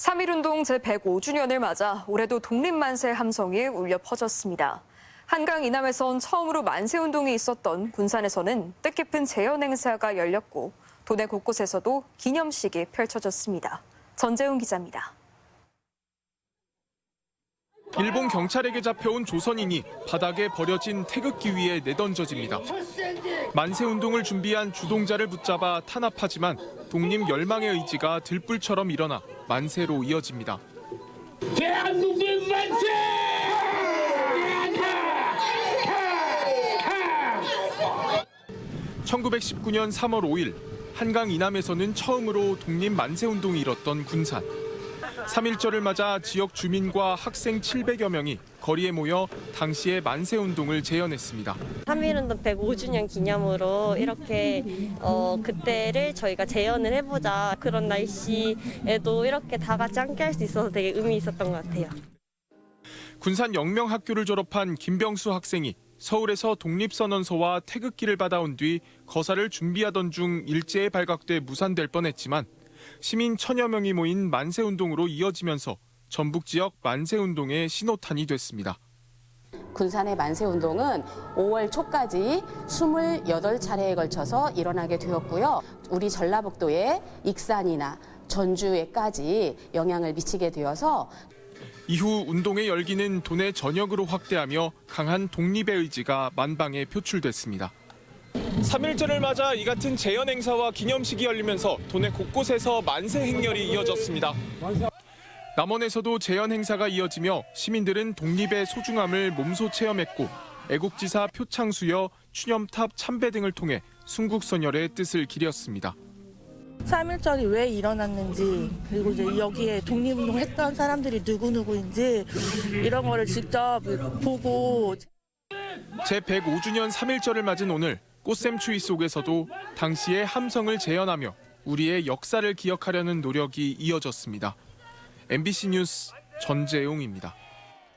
3.1운동 제105주년을 맞아 올해도 독립만세 함성이 울려 퍼졌습니다. 한강 이남에선 처음으로 만세 운동이 있었던 군산에서는 뜻깊은 재현 행사가 열렸고 도내 곳곳에서도 기념식이 펼쳐졌습니다. 전재훈 기자입니다. 일본 경찰에게 잡혀온 조선인이 바닥에 버려진 태극기 위에 내던져집니다. 만세 운동을 준비한 주동자를 붙잡아 탄압하지만 독립 열망의 의지가 들불처럼 일어나 만세로 이어집니다. 대한민국 만세! 1919년 3월 5일 한강 이남에서는 처음으로 독립 만세 운동이 일었던 군산. 3.1절을 맞아 지역 주민과 학생 700여 명이 거리에 모여 당시의 만세 운동을 재현했습니다. 3.1운동 105주년 기념으로 이렇게 어, 그때를 저희가 재현을 해보자 그런 날씨에도 이렇게 다 같이 함께 할 수 있어서 되게 의미 있었던 것 같아요. 군산 영명학교를 졸업한 김병수 학생이 서울에서 독립선언서와 태극기를 받아온 뒤 거사를 준비하던 중 일제에 발각돼 무산될 뻔했지만 시민 천여 명이 모인 만세운동으로 이어지면서 전북 지역 만세운동의 신호탄이 됐습니다. 군산의 만세운동은 5월 초까지 28차례에 걸쳐서 일어나게 되었고요. 우리 전라북도의 익산이나 전주에까지 영향을 미치게 되어서 이후 운동의 열기는 도내 전역으로 확대하며 강한 독립의 의지가 만방에 표출됐습니다. 3.1절을 맞아 이 같은 재현 행사와 기념식이 열리면서 도내 곳곳에서 만세 행렬이 이어졌습니다. 남원에서도 재현 행사가 이어지며 시민들은 독립의 소중함을 몸소 체험했고 애국지사 표창 수여, 추념탑 참배 등을 통해 순국선열의 뜻을 기렸습니다. 3.1절이 왜 일어났는지 그리고 이제 여기에 독립운동 했던 사람들이 누구누구인지 이런 거를 직접 보고 제105주년 3.1절을 맞은 오늘 꽃샘추위 속에서도 당시의 함성을 재현하며 우리의 역사를 기억하려는 노력이 이어졌습니다. MBC 뉴스 전재용입니다.